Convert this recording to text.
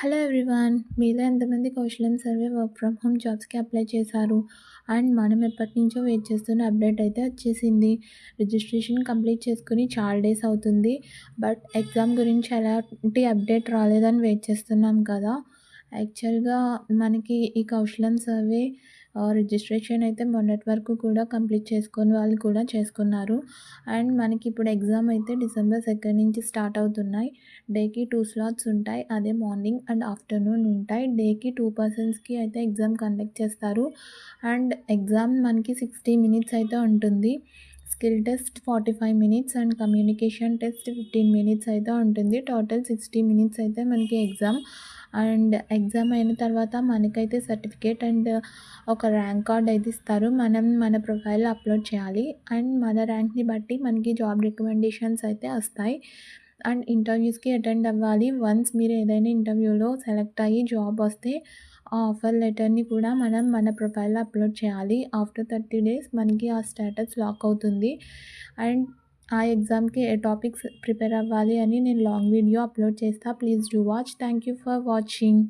Hello everyone మీలో ఎంతమంది Kaushalam survey work from home జాబ్స్కి అప్లై చేశారు. అండ్ మనం ఎప్పటి నుంచో వెయిట్ చేస్తున్న అప్డేట్ అయితే వచ్చేసింది. రిజిస్ట్రేషన్ కంప్లీట్ చేసుకుని చాలా డేస్ అవుతుంది. బట్ ఎగ్జామ్ గురించి ఎలాంటి అప్డేట్ రాలేదని వెయిట్ చేస్తున్నాం కదా. యాక్చువల్గా మనకి ఈ కౌశలం సర్వే రిజిస్ట్రేషన్ అయితే మొన్నటి వరకు కూడా కంప్లీట్ చేసుకొని వాళ్ళు కూడా చేసుకున్నారు. అండ్ మనకి ఇప్పుడు ఎగ్జామ్ అయితే డిసెంబర్ సెకండ్ నుంచి స్టార్ట్ అవుతున్నాయి. డేకి టూ స్లాట్స్ ఉంటాయి. అదే మార్నింగ్ అండ్ ఆఫ్టర్నూన్ ఉంటాయి. డేకి టూ పర్సన్స్కి అయితే ఎగ్జామ్ కండక్ట్ చేస్తారు. అండ్ ఎగ్జామ్ మనకి సిక్స్టీ మినిట్స్ అయితే ఉంటుంది. Skill test forty five minutes and communication test fifteen minutes అయితే ఉంటుంది. టోటల్ సిక్స్టీ మినిట్స్ అయితే మనకి ఎగ్జామ్ అండ్ ఎగ్జామ్ అయిన తర్వాత మనకైతే సర్టిఫికేట్ అండ్ ఒక ర్యాంక్ కార్డ్ అయితే ఇస్తారు. మనం మన ప్రొఫైల్ అప్లోడ్ చేయాలి. అండ్ మన ర్యాంక్ని బట్టి మనకి జాబ్ రికమెండేషన్స్ అయితే వస్తాయి. అండ్ ఇంటర్వ్యూస్కి అటెండ్ అవ్వాలి. వన్స్ మీరు ఏదైనా ఇంటర్వ్యూలో సెలెక్ట్ అయ్యి జాబ్ వస్తే ఆ ఆఫర్ లెటర్ని కూడా మనం మన ప్రొఫైల్లో అప్లోడ్ చేయాలి. ఆఫ్టర్ థర్టీ డేస్ మనకి ఆ స్టేటస్ లాక్ అవుతుంది. అండ్ ఆ ఎగ్జామ్కి ఏ టాపిక్స్ ప్రిపేర్ అవ్వాలి అని నేను లాంగ్ వీడియో అప్లోడ్ చేస్తా please do watch thank you for watching